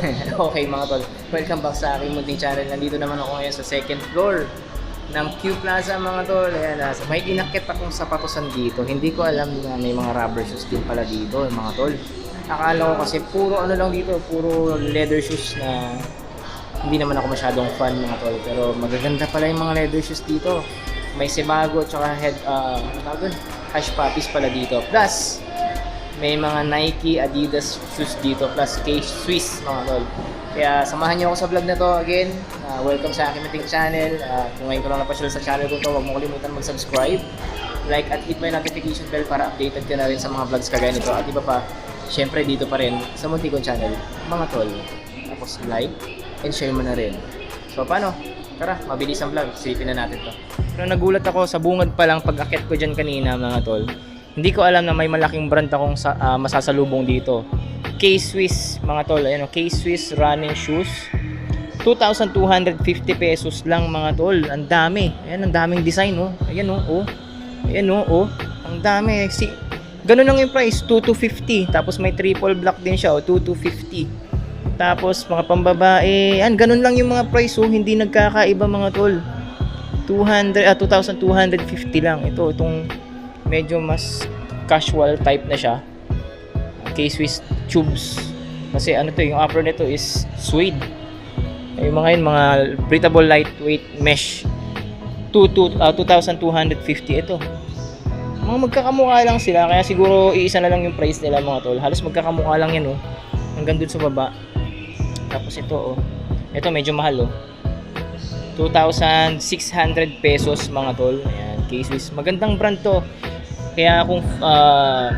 okay mga tol, welcome back sa aking munting channel. Nandito naman ako ngayon sa second floor ng Q Plaza mga tol. Ayan, nasa, may inakit akong sapatosan dito. Hindi ko alam na may mga rubber shoes din pala dito mga tol. Akala ko kasi puro ano lang dito, puro leather shoes na hindi naman ako masyadong fan mga tol. Pero magaganda pala yung mga leather shoes dito. May Sebago at head, uh, ano tawag? Hash puppies pala dito. Plus, may mga Nike, Adidas shoes dito plus K Swiss mga tol. Kaya samahan niyo ako sa vlog na to again. Uh, welcome sa aking munting channel. Uh, kung ngayon ko lang napasyal sa channel ko to, huwag mo kalimutan mag-subscribe, like at hit my notification bell para updated ka na rin sa mga vlogs kagaya nito. At iba pa, syempre dito pa rin sa munting kong channel, mga tol. Tapos like and share mo na rin. So paano? Tara, mabilis ang vlog. Silipin na natin to. Pero nagulat ako sa bungad pa lang pag-akit ko dyan kanina mga tol. Hindi ko alam na may malaking brand akong sa, ah, masasalubong dito. K-Swiss mga tol. Ayan K-Swiss running shoes. 2,250 pesos lang mga tol. Ang dami. Ayan, ang daming design oh. Ayan oh, oh. Ayan oh, oh. Ang dami. Si Ganun lang yung price, 2,250. Tapos may triple black din siya, oh, 2,250. Tapos mga pambabae, yan, ganun lang yung mga price oh, hindi nagkakaiba mga tol. 200 ah 2,250 lang. Ito itong medyo mas casual type na siya. K-Swiss tubes. Kasi ano to, yung upper nito is suede. Yung mga yun, mga breathable lightweight mesh. 2, 2, ah, 2,250 ito. Mga magkakamukha lang sila, kaya siguro iisa na lang yung price nila mga tol. Halos magkakamukha lang yan oh. Hanggang dun sa baba. Tapos ito oh. Ito medyo mahal oh. 2,600 pesos mga tol. Ayan, K-Swiss. Magandang brand to. Kaya kung ah,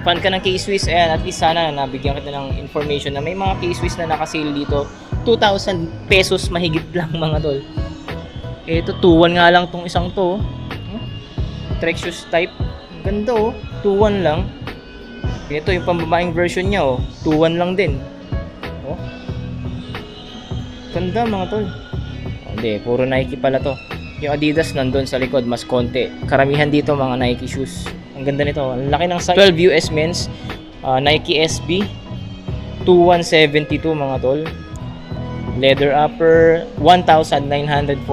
fan ka ng K-Swiss, ayan, at least sana nabigyan kita ng information na may mga K-Swiss na nakasale dito. 2,000 pesos mahigit lang mga tol. Ito, 2,1 nga lang tong isang to. oh. Hmm? Trek shoes type. Ganda oh. 2,1 lang. Ito yung pambabaeng version niya oh. 2,1 lang din. Oh. Ganda mga tol. Oh, Hindi, puro Nike pala to. Yung Adidas nandun sa likod, mas konti. Karamihan dito mga Nike shoes. Ang ganda nito. Ang laki ng size. 12 US men's. ah, Nike SB. 2172 mga tol. Leather upper. 1,947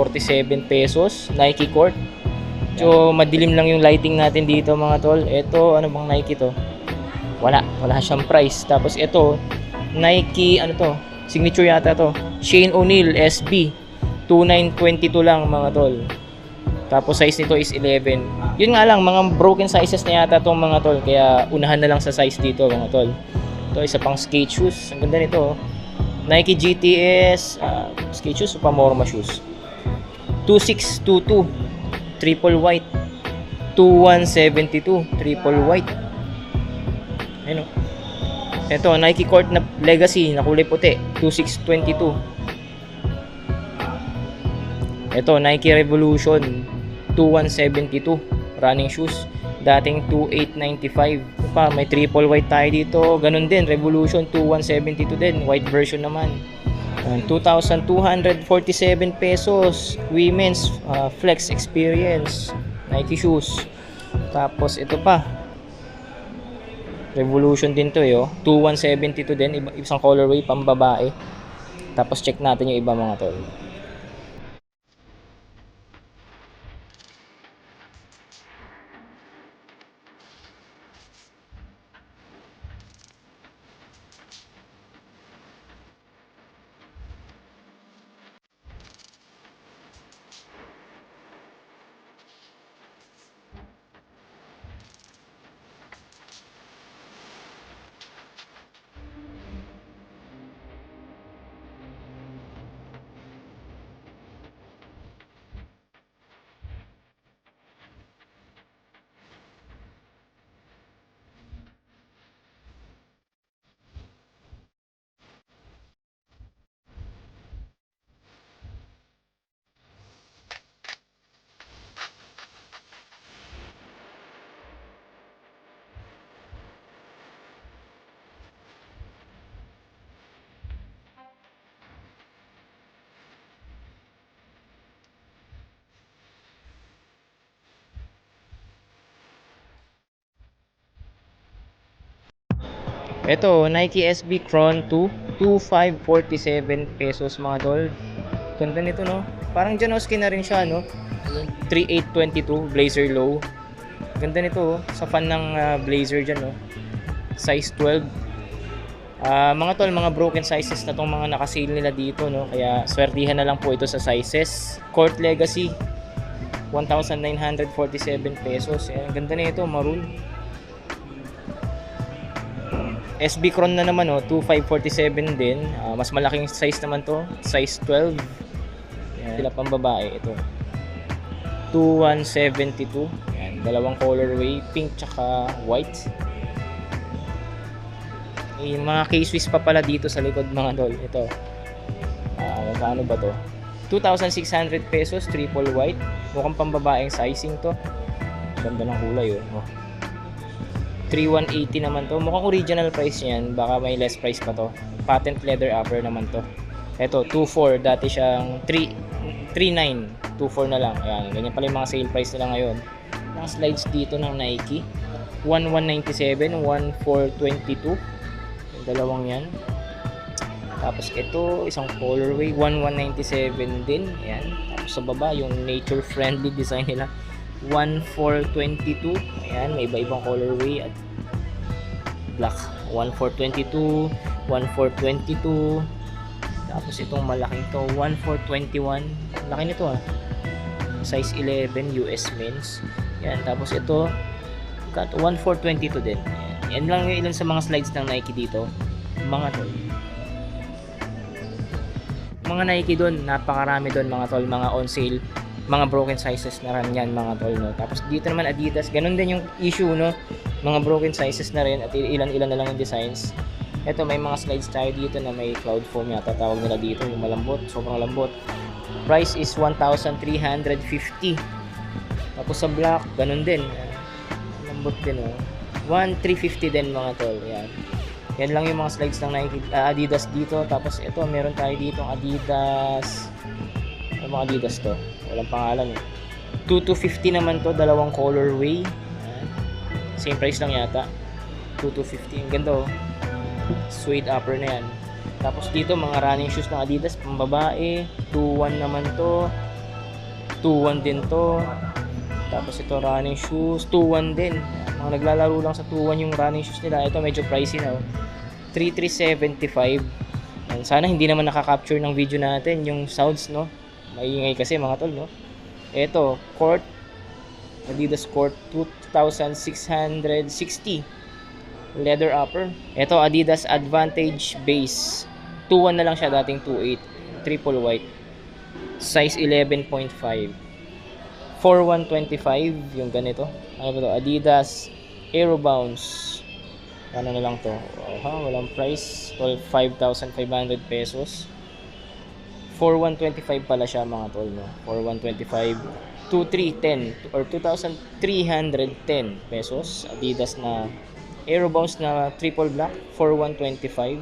pesos. Nike Court. So, madilim lang yung lighting natin dito mga tol. Ito, ano bang Nike to? Wala. Wala siyang price. Tapos ito, Nike, ano to? Signature yata to. Shane O'Neal SB. 2922 lang mga tol. Tapos size nito is 11. Yun nga lang, mga broken sizes na yata tong mga tol. Kaya unahan na lang sa size dito mga tol. Ito isa pang skate shoes. Ang ganda nito. oh. Nike GTS ah, skate shoes o Pamorma shoes. 2622 triple white. 2172 triple white. Ayun oh. Ito, Nike Court na Legacy na kulay puti, 2622. Ito, Nike Revolution 2172 running shoes. Dating 2895. Ito pa, may triple white tayo dito. Ganun din, Revolution 2172 din. White version naman. Ayan, 2,247 pesos. Women's uh, Flex Experience. Nike shoes. Tapos ito pa. Revolution din to eh. Oh. 2172 din. Isang colorway pang babae. Tapos check natin yung iba mga tol. Ito, Nike SB Cron 2, 2547 pesos mga tol. Ganda nito no. Parang Janoski na rin siya no. 3822 Blazer Low. Ganda nito oh. sa fan ng ah, Blazer dyan no. Size 12. Ah, mga tol, mga broken sizes na tong mga nakasale nila dito no. Kaya swertihan na lang po ito sa sizes. Court Legacy 1,947 pesos. Ayan, ganda na ito, maroon. SB Cron na naman oh, 2547 din. Ah, mas malaking size naman to, size 12. Yan, sila pang babae ito. 2172. Yan, dalawang colorway, pink tsaka white. May mga K-Swiss pa pala dito sa likod mga tol. Ito. Ah, magkano ba to? 2,600 pesos, triple white. Mukhang pambabaeng sizing to. Ganda ng kulay oh. oh. 3,180 naman to. Mukhang original price niyan. Baka may less price pa to. Patent leather upper naman to. Ito, 2,400. Dati siyang 3, 3,900. 2,400 na lang. Ayan, ganyan pala yung mga sale price nila ngayon. Mga slides dito ng Nike. 1,197, 1,422. Yung dalawang yan. Tapos ito, isang colorway, 1197 din. Ayan. Tapos sa baba, yung nature friendly design nila. 1422. Ayan, may iba-ibang colorway at black. 1422, 1422. Tapos itong malaking to, 1421. Laki nito ah. Size 11 US men's. Yan, tapos ito got 1422 din. Yan lang yung ilan sa mga slides ng Nike dito. Mga tol. Mga Nike doon, napakarami doon mga tol, mga on sale mga broken sizes na rin yan mga tol no. Tapos dito naman Adidas, ganun din yung issue no. Mga broken sizes na rin at ilan-ilan na lang yung designs. Ito may mga slides tayo dito na may cloud foam yata tawag nila dito, yung malambot, sobrang lambot. Price is 1,350. Tapos sa black, ganun din. Lambot din oh. 1,350 din mga tol. Yan. Yan lang yung mga slides ng Nike, ah, Adidas dito. Tapos ito, meron tayo dito Adidas. Ano mga Adidas to? Walang pangalan eh. 2250 naman to, dalawang colorway. Same price lang yata. 2250. Ang ganda oh. Suede upper na yan. Tapos dito mga running shoes ng Adidas pang babae. 2-1 naman to. 2-1 din to. Tapos ito running shoes. 2-1 din. Mga naglalaro lang sa 2-1 yung running shoes nila. Ito medyo pricey na oh. 3375. Yan. Sana hindi naman nakaka-capture ng video natin yung sounds no. Maingay kasi mga tol no. Ito, Court Adidas Court 2660 leather upper. Ito Adidas Advantage Base. 2.1 na lang siya dating 2.8. Triple white. Size 11.5. 4125 yung ganito. Ano ba to? Adidas Aero Bounce. Ano na lang to? Oh, ha, walang price. 5,500 pesos. 4125 pala siya mga tol no. 4125 2310 or 2,310 pesos. Adidas na Aero na triple black 4125.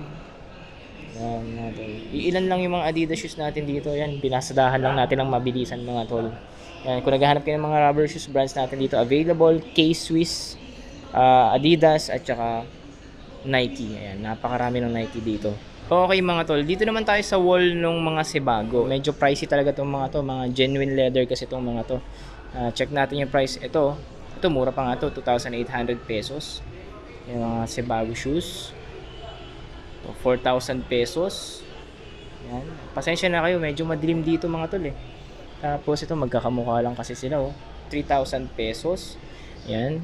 Yan mga. Iilan lang yung mga Adidas shoes natin dito. Yan, binasadahan lang natin ng mabilisan mga tol. Yan, kung naghahanap kayo ng mga rubber shoes brands natin dito available, K-Swiss, ah, Adidas at saka Nike. Ayan, napakarami ng Nike dito. Okay mga tol, dito naman tayo sa wall ng mga Sebago. Medyo pricey talaga itong mga to, mga genuine leather kasi itong mga to. Ah, check natin yung price. Ito, ito mura pa nga to, 2,800 pesos. Yung mga Sebago shoes. Ito, 4,000 pesos. Yan. Pasensya na kayo, medyo madilim dito mga tol eh. Tapos ito magkakamukha lang kasi sila oh. 3,000 pesos. Yan.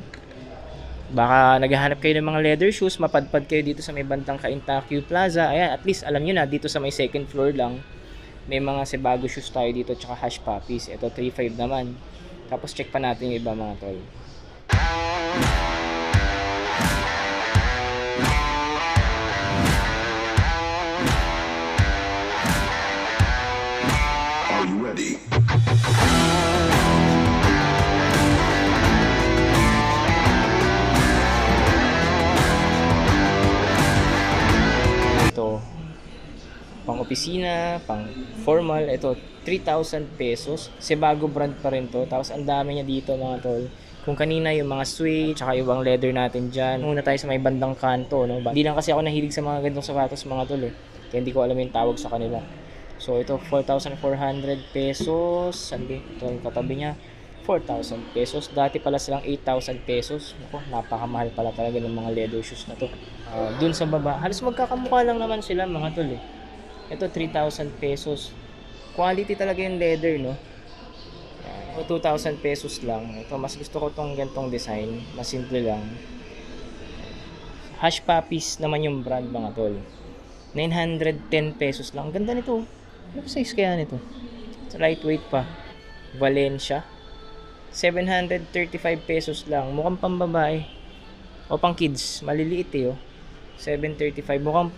Baka naghahanap kayo ng mga leather shoes, mapadpad kayo dito sa may bantang Kainta Plaza. Ayan, at least alam nyo na, dito sa may second floor lang, may mga Sebago shoes tayo dito, tsaka hash puppies. Ito, 3.5 naman. Tapos check pa natin yung iba mga tol. Opisina, pang formal. Ito, 3,000 pesos. Sebago brand pa rin to. Tapos ang dami niya dito mga tol. Kung kanina yung mga suede, tsaka yung ibang leather natin dyan. Muna tayo sa may bandang kanto, no? Hindi lang kasi ako nahilig sa mga ganitong sapatos, mga tol, eh. Kaya hindi ko alam yung tawag sa kanila. So, ito, 4,400 pesos. Sandi, ito yung katabi niya. 4,000 pesos. Dati pala silang 8,000 pesos. Ako, napakamahal pala talaga ng mga leather shoes na to. Ah, dun sa baba, halos magkakamukha lang naman sila, mga tol, eh. Ito, 3,000 pesos. Quality talaga yung leather, no? O 2,000 pesos lang. Ito, mas gusto ko tong gantong design. Mas simple lang. Hush Puppies naman yung brand mga tol. 910 pesos lang. Ganda nito. Ano size kaya nito? It's lightweight pa. Valencia. 735 pesos lang. Mukhang pambabae. O pang kids. Maliliit eh oh. 735. Mukhang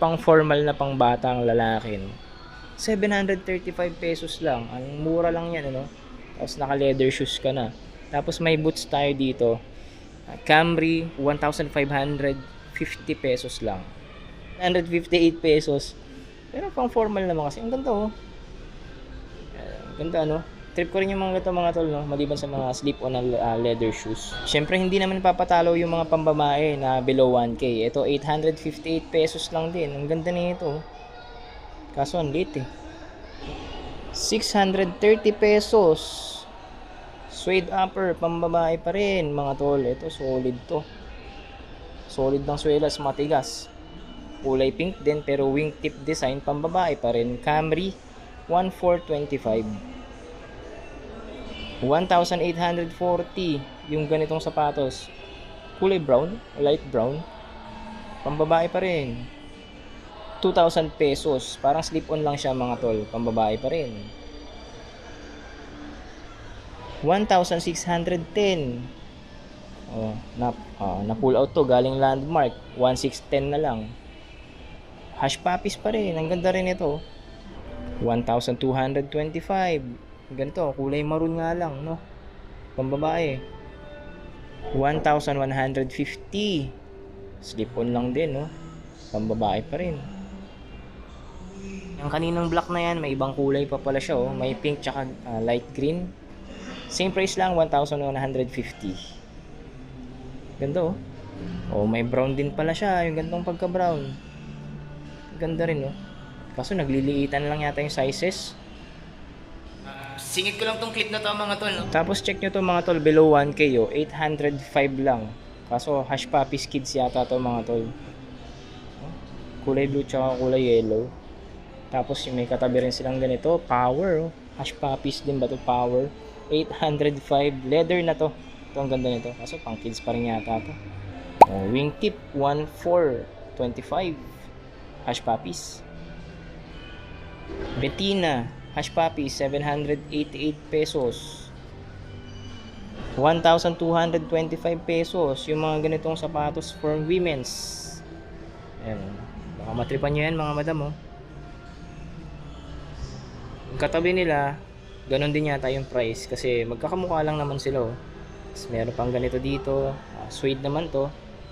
pang formal na pang bata ang lalaki. No? 735 pesos lang. Ang mura lang yan, ano? Tapos naka leather shoes ka na. Tapos may boots tayo dito. Uh, Camry, 1,550 pesos lang. 158 pesos. Pero pang formal naman kasi. Ang ganda, oh. Uh, ganda, no? Trip ko rin yung mga ganito mga tol, no? Maliban sa mga slip-on na uh, leather shoes. Siyempre, hindi naman papatalo yung mga pambamae na below 1K. Ito, 858 pesos lang din. Ang ganda nito. Kaso, ang late eh. 630 pesos. Suede upper, pambabae pa rin, mga tol. Ito, solid to. Solid ng swelas, matigas. Kulay pink din, pero wingtip design, pambabae pa rin. Camry, 1425. 1,840 yung ganitong sapatos. Kulay brown, light brown. Pambabae pa rin. 2,000 pesos. Parang slip-on lang siya mga tol. Pambabae pa rin. 1,610. Oh, na, ah, na pull out to. Galing landmark. 1,610 na lang. Hash puppies pa rin. Ang ganda rin ito. 1,225. Ganito, kulay maroon nga lang, no? Pambabae. 1,150. Slip-on lang din, no? Pambabae pa rin. Yung kaninang black na yan, may ibang kulay pa pala siya, oh. May pink tsaka ah, light green. Same price lang, 1,150. Ganda, oh. Oh, may brown din pala siya, yung gandong pagka-brown. Ganda rin, oh. Kaso nagliliitan lang yata yung sizes. Singit ko lang tong clip na to mga tol. No? Tapos check nyo to mga tol, below 1k oh, 805 lang. Kaso hash puppies kids yata to mga tol. Kulay blue tsaka kulay yellow. Tapos may katabi rin silang ganito, power oh. Hash puppies din ba to power? 805 leather na to. Ito ang ganda nito. Kaso pang kids pa rin yata to. Oh, wingtip 1425 hash puppies. Bettina Hash Puppy, 788 pesos. 1,225 pesos. Yung mga ganitong sapatos for women's. Ayan. Baka matripan nyo yan mga madam, oh. Yung katabi nila, ganun din yata yung price. Kasi magkakamukha lang naman sila, oh. Tapos meron pang ganito dito. Ah, suede naman to.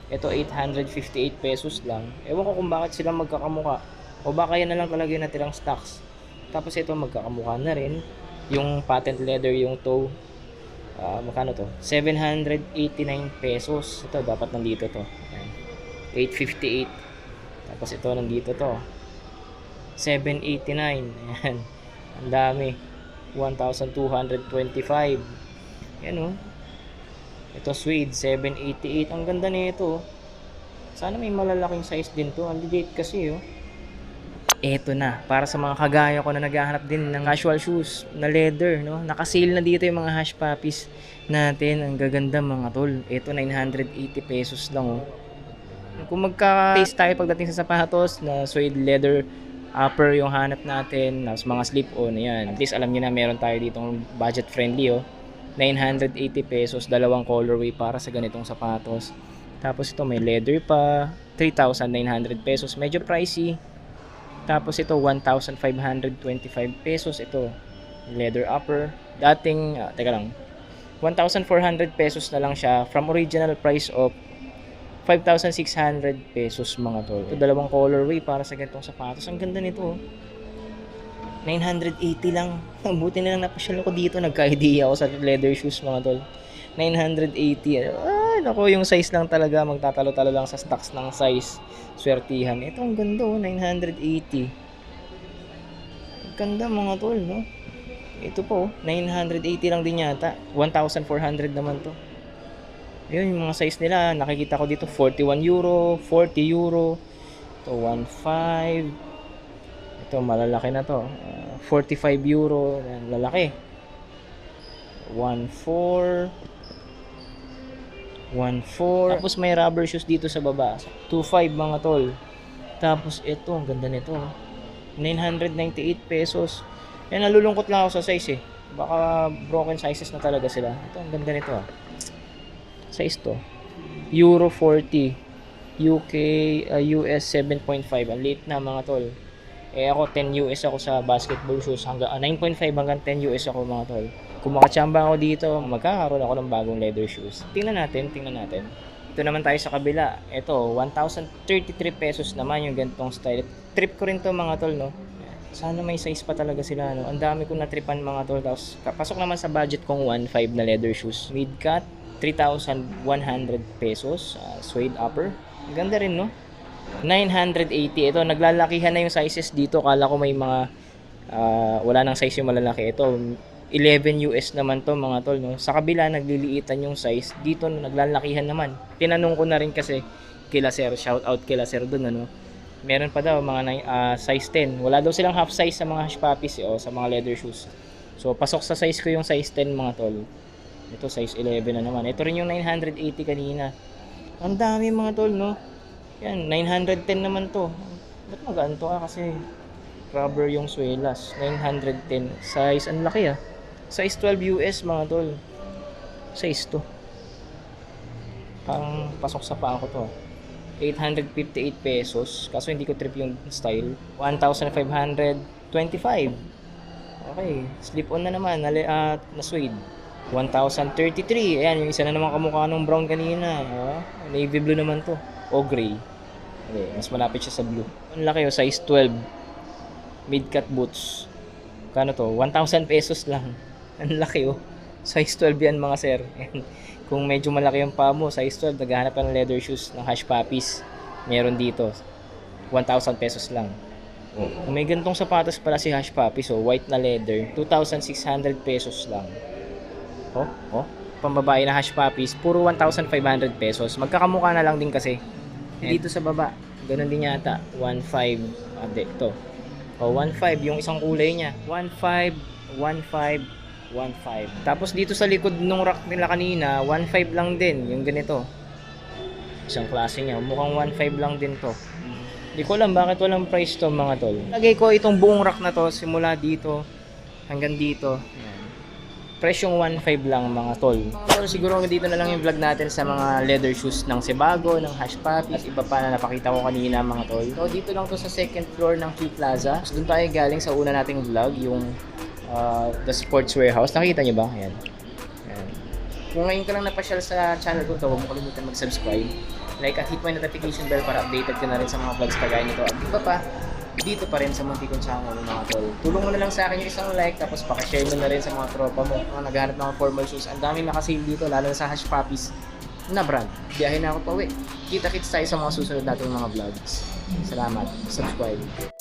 Ito, 858 pesos lang. Ewan ko kung bakit sila magkakamukha. O baka yan na lang talaga yung natirang stocks. Tapos ito magkakamukha na rin. Yung patent leather yung toe. Ah, magkano to? 789 pesos. Ito dapat nandito to. Ayan. 858. Tapos ito nandito to. 789. Ayan. Ang dami. 1,225. Yan oh. Ito suede 788. Ang ganda nito. oh. Sana may malalaking size din to. Ang liit kasi oh eto na. Para sa mga kagaya ko na naghahanap din ng casual shoes na leather, no? Naka-sale na dito yung mga hash puppies natin. Ang gaganda mga tol. Eto 980 pesos lang, oh. Kung magka-taste tayo pagdating sa sapatos na suede leather upper yung hanap natin, tapos mga slip-on, yan. At least alam niyo na meron tayo ditong budget friendly, oh. 980 pesos, dalawang colorway para sa ganitong sapatos. Tapos ito may leather pa, 3,900 pesos. Medyo pricey, tapos ito 1,525 pesos ito. Leather upper. Dating ah, teka lang. 1,400 pesos na lang siya from original price of 5,600 pesos mga tol. Ito dalawang colorway para sa ganitong sapatos. Ang ganda nito. oh. 980 lang. Buti na lang napasyal ako dito. Nagka-idea ako sa leather shoes mga tol. 980. Ay, nako, yung size lang talaga. Magtatalo-talo lang sa stocks ng size. Swertihan. Ito, ang ganda, oh, 980. Ang ganda, mga tol, no? Ito po, 980 lang din yata. 1,400 naman to. Ayun, yung mga size nila, nakikita ko dito 41 euro, 40 euro, ito 1.5, ito malalaki na to, Ah, 45 euro, lalaki. 1.4, 1.4, tapos may rubber shoes dito sa baba, 2.5 mga tol. Tapos ito, ang ganda nito, oh. 998 pesos. Yan, nalulungkot lang ako sa size eh. Baka broken sizes na talaga sila. Ito, ang ganda nito ah. Size to. Euro 40. UK, uh, US 7.5. Ang late na mga tol. Eh ako 10 US ako sa basketball shoes. Hanggang, ah, 9.5 hanggang 10 US ako mga tol. Kung makachamba ako dito, magkakaroon ako ng bagong leather shoes. Tingnan natin, tingnan natin. Ito naman tayo sa kabila. Ito, 1,033 pesos naman yung gantong style. Trip ko rin to mga tol, no? Sana may size pa talaga sila, no? Ang dami kong natripan mga tol. Tapos, pasok naman sa budget kong 1,500 na leather shoes. Mid-cut, 3,100 pesos. Uh, suede upper. Ganda rin, no? 980. Ito, naglalakihan na yung sizes dito. Kala ko may mga ah, wala nang size yung malalaki. Ito, 11 US naman to mga tol. No? Sa kabila, nagliliitan yung size. Dito, no, naglalakihan naman. Tinanong ko na rin kasi kila sir, shout out kila sir dun, ano? Meron pa daw mga ah, size 10. Wala daw silang half size sa mga hush puppies eh, o sa mga leather shoes. So, pasok sa size ko yung size 10 mga tol. Ito, size 11 na naman. Ito rin yung 980 kanina. Ang dami mga tol, no? Yan, 910 naman to. Ba't magaan to ah? Kasi rubber yung swelas. 910. Size, ang laki ah. Size 12 US mga tol. Size to. Parang pasok sa paa ko to ah. 858 pesos. Kaso hindi ko trip yung style. 1,525. Okay. Slip on na naman. Na, uh, na suede. 1,033. Ayan, yung isa na naman kamukha nung brown kanina. Oh, navy blue naman to. O gray. Okay, mas malapit siya sa blue. Ang laki oh, size 12. Mid-cut boots. Kano to? 1,000 pesos lang. Ang laki oh. Size 12 yan mga sir. Kung medyo malaki yung paa mo, size 12, naghahanap ka ng leather shoes ng hash puppies. Meron dito. 1,000 pesos lang. Oh. Kung may gantong sapatos pala si hash puppies, oh, white na leather, 2,600 pesos lang. Oh, oh. Pambabae na hash puppies, puro 1,500 pesos. Magkakamukha na lang din kasi. Dito sa baba, ganun din yata. 1,500. Ah, ito. Oh, 1,500 yung isang kulay niya. 1,500, 1,500, 1,500. Tapos dito sa likod nung rack nila kanina, 1,500 lang din. Yung ganito. Isang klase niya. Mukhang 1,500 lang din to. Hindi ko alam bakit walang price to mga tol. Lagay ko itong buong rack na to simula dito hanggang dito. Ayan. Presyong 1.5 lang mga tol. Mga tol, siguro dito na lang yung vlog natin sa mga leather shoes ng Sebago, ng Hash Puppy, at iba pa na napakita ko kanina mga tol. So dito lang to sa second floor ng Q Plaza. So, doon tayo galing sa una nating vlog, yung uh, The Sports Warehouse. Nakita niyo ba? Ayan. Ayan. Kung ngayon ka lang napasyal sa channel ko huwag mo kalimutan mag-subscribe. Like at hit mo yung notification bell para updated ka na rin sa mga vlogs kagaya nito. At iba pa, dito pa rin sa Muntikon Channel mga tol. Tulong mo na lang sa akin yung isang like tapos pakishare mo na rin sa mga tropa mo mga naghahanap ng formal shoes. Ang daming nakasale dito lalo na sa Hash Puppies na brand. Biyahe na ako pa uwi. Kita-kits tayo sa mga susunod nating mga vlogs. Salamat. Subscribe.